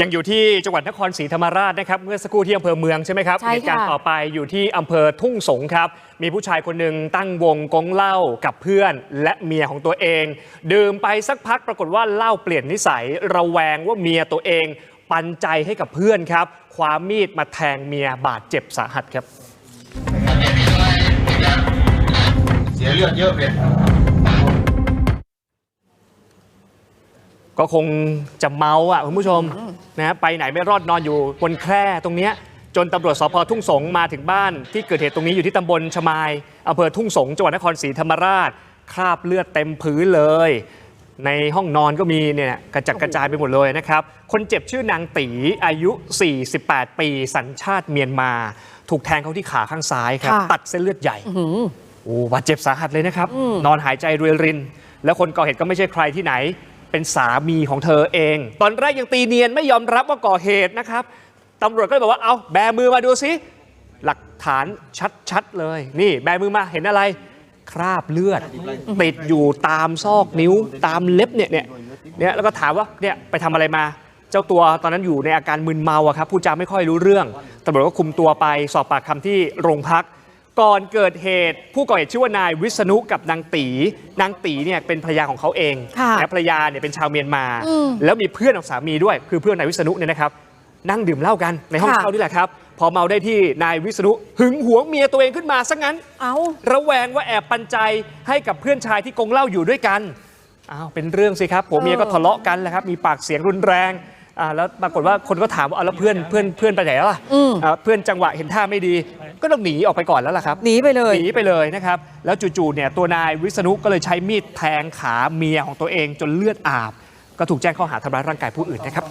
ยังอยู่ที่จังหวัดนครศรีธรรมราชนะครับเมื่อสักครู่ที่อำเภอเมืองใช่ไหมครับใช่ค่ะเหตุการณ์ต่อไปอยู่ที่อำเภอทุ่งสงครับ มีผู้ชายคนหนึ่งตั้งวงกงเหล้ากับเพื่อนและเมียของตัวเอง ดื่มไปสักพักปรากฏว่าเหล้าเปลี่ยนนิสัยระแวงว่าเมียตัวเอง ปันใจให้กับเพื่อนครับคว้ามีดมาแทงเมียบาดเจ็บสาหัสครับ เสียเลือดเยอะเลย ก็คงจะเมาอะคุณผู้ชมนะไปไหนไม่รอดนอนอยู่บนแคร่ตรงเนี้ยจนตำรวจสพทุ่งสงมาถึงบ้านที่เกิดเหตุตรงนี้อยู่ที่ตำบลชมายอำเภอทุ่งสงจังหวัดนครศรีธรรมราช คราบเลือดเต็มพื้นเลย ในห้องนอนก็มีเนี่ยกระจัดกระจายไปหมดเลยนะครับ คนเจ็บชื่อนางตีอายุ 48 ปีสัญชาติเมียนมา ถูกแทงเข้าที่ขาข้างซ้ายครับค่ะตัดเส้นเลือดใหญ่โอ้บาดเจ็บสาหัสเลยนะครับ นอนหายใจรวยริน แล้วคนก่อเหตุก็ไม่ใช่ใครที่ไหน เป็นสามีของเธอเอง ตอนแรกยังตีเนียนไม่ยอมรับว่าก่อเหตุนะครับตำรวจก็เลยบอกว่าเอาแบมือมาดูสิหลักฐานชัดๆเลย นี่แบมือมาเห็นอะไร คราบเลือด ติดอยู่ตามซอกนิ้วตามเล็บเนี่ยเนี่ยเนี่ยแล้วก็ถามว่าเนี่ยไปทำอะไรมาเจ้าตัวตอนนั้นอยู่ในอาการมึนเมาอะครับพูดจาไม่ค่อยรู้เรื่องตำรวจก็คุมตัวไปสอบปากคำที่โรงพัก ก่อนเกิดเหตุผู้ก่อเหตุชื่อว่านายวิษณุกับนางตี นางตีเนี่ยเป็นภรรยาของเขาเองค่ะและภรรยาเนี่ยเป็นชาวเมียนมา อืมแล้วมีเพื่อนของสามีด้วย คือเพื่อนนายวิษณุเนี่ยนะครับ นั่งดื่มเหล้ากันในห้องค่ะ เช่านี่แหละครับ พอเมาได้ที่นายวิษณุหึงหวงเมียตัวเองขึ้นมาซะงั้น เอา ระแวงว่าแอบปันใจให้กับเพื่อนชายที่กงเหล้าอยู่ด้วยกัน อ้าว เป็นเรื่องสิครับผัวเมียก็ทะเลาะกันแหละครับ มีปากเสียงรุนแรง อ่าแล้วปรากฏว่าคนก็ถามว่าเอาแล้วเพื่อนเพื่อนเพื่อนไปไหนแล้วล่ะอืม อ่าเพื่อนจังหวะเห็นท่าไม่ดี ก็ต้องหนีออกไปก่อนแล้วล่ะครับ หนีไปเลย หนีไปเลยนะครับ แล้วจู่ๆเนี่ยตัวนายวิษณุก็เลยใช้มีดแทงขาเมียของตัวเองจนเลือดอาบ ก็ถูกแจ้งข้อหาทำร้ายร่างกายผู้อื่นนะครับ